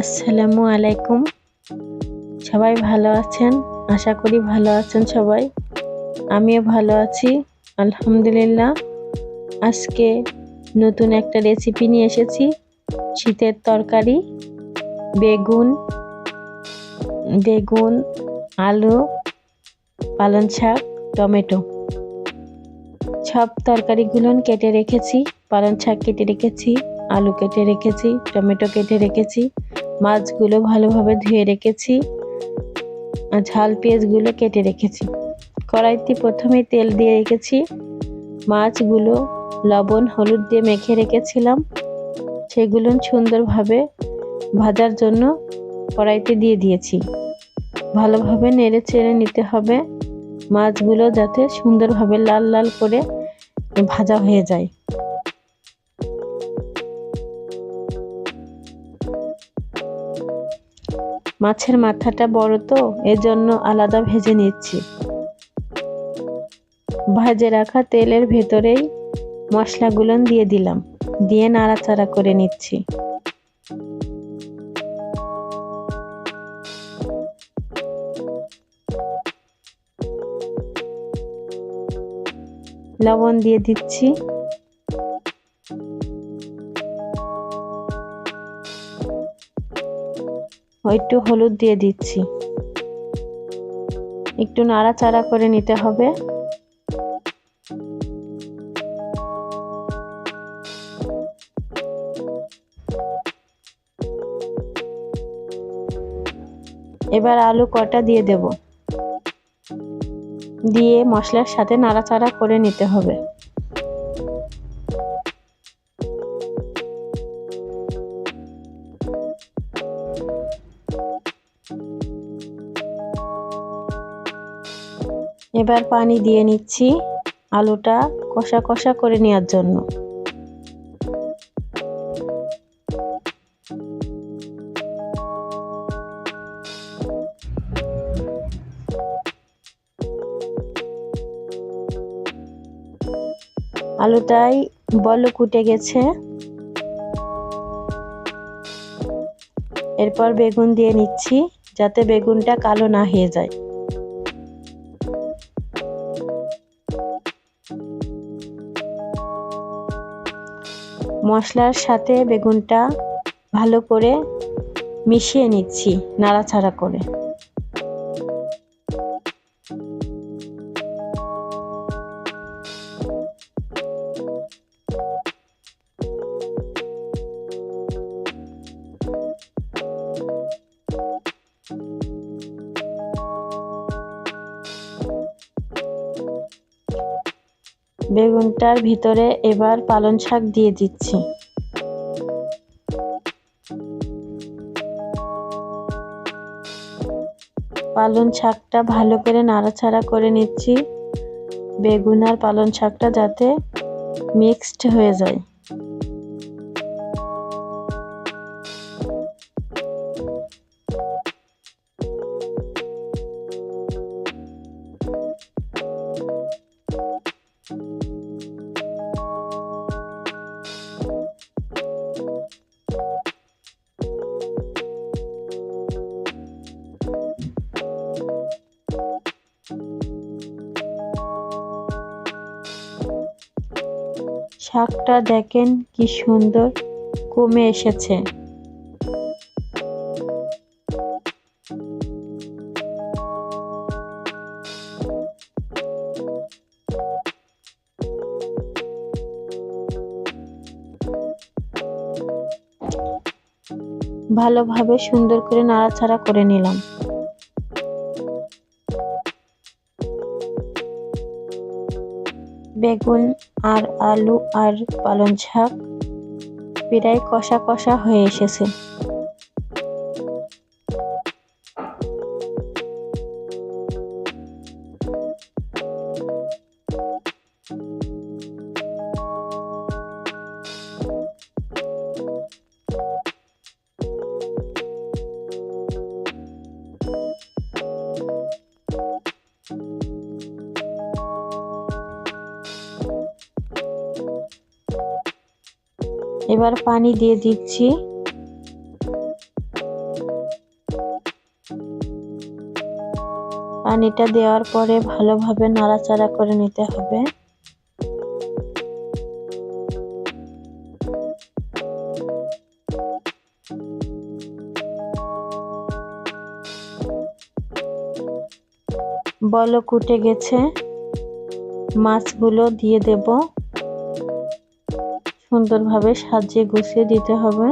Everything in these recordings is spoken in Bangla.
আসসালামু আলাইকুম। সবাই ভালো আছেন? আশা করি ভালো আছেন সবাই। আমিও ভালো আছি, আলহামদুলিল্লাহ। আজকে নতুন একটা রেসিপি নিয়ে এসেছি, শীতের তরকারি, বেগুন বেগুন, আলু, পালং শাক, টমেটো। সব তরকারিগুলো কেটে রেখেছি, পালং শাক কেটে রেখেছি, আলু কেটে রেখেছি, টমেটো কেটে রেখেছি। মাছগুলো ভালোভাবে ধুয়ে রেখেছি ঝাল পেঁয়াজগুলো কেটে রেখেছি। কড়াইতে প্রথমে তেল দিয়ে রেখেছি। মাছগুলো লবণ, হলুদ দিয়ে মেখে রেখেছিলাম। সেগুলো সুন্দরভাবে ভাজার জন্য কড়াইতে দিয়ে দিয়েছি। ভালোভাবে নেড়ে চেড়ে নিতে হবে। মাছগুলো যাতে সুন্দরভাবে লাল লাল করে ভাজা হয়ে যায়। মাছের মাথাটা বড় তো, এজন্য আলাদা ভেজে নিচ্ছি। ভাজে রাখা তেলের ভেতরেই মশলাগুলো দিয়ে দিলাম, দিয়ে নাড়াচাড়া করে নিচ্ছি। লবণ দিয়ে দিচ্ছি। একটু হলুদ দিয়ে দিচ্ছি। একটু নাড়াচাড়া করে নিতে হবে। এবার আলু কটা দিয়ে দেব? দিয়ে মশলার সাথে নাড়াচাড়া করে নিতে হবে। এবার পানি দিয়ে নিচ্ছি আলুটা কষা কষা করে নেওয়ার জন্য। আলুটাই বল কুটে গেছে। এরপর বেগুন দিয়ে নিচ্ছি যাতে বেগুনটা কালো না হয়ে যায়। মশলার সাথে বেগুনটা ভালো করে মিশিয়ে নিচ্ছি নাড়াচাড়া করে। বেগুনটার ভিতরে এবার পালং শাক দিয়ে দিচ্ছি। পালং শাকটা ভালো করে নাড়াচাড়া করে নিচ্ছি। বেগুন আর পালং শাকটা যাতে মিক্সড হয়ে যায়। শাকটা দেখেন কি সুন্দর কমে এসেছে। ভালোভাবে সুন্দর করে নাড়াচাড়া করে নিলাম। বেগুন আর আলু আর পালং শাক প্রায় কষা কষা হয়ে এসেছে। এবার পানি দিয়ে দিচ্ছি। পানিটা দেওয়ার পরে ভালোভাবে নাড়াচাড়া করে নিতে হবে। বল কুটে গেছে। মাছগুলো দিয়ে দেবো। সুন্দরভাবে সাজিয়ে গুছিয়ে দিতে হবে।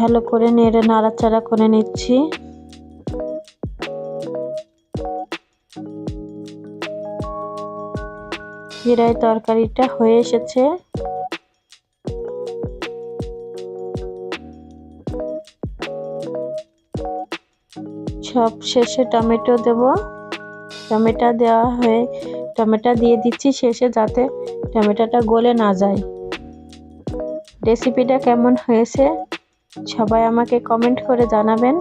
ভালো করে নেড়ে নাড়াচাড়া করে নিচ্ছি। জিরায় তরকারিটা হয়ে এসেছে। সব শেষে টমেটো দেব। টমেটো দেওয়া হয়ে, টমেটো দিয়ে দিচ্ছি শেষে যাতে টমেটোটা গলে না যায়। রেসিপিটা কেমন হয়েছে সবাই আমাকে কমেন্ট করে জানাবেন।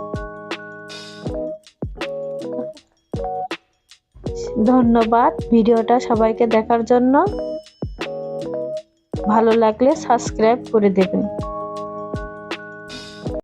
ধন্যবাদ ভিডিওটা সবাইকে দেখার জন্য। ভালো লাগলে সাবস্ক্রাইব করে দেবেন।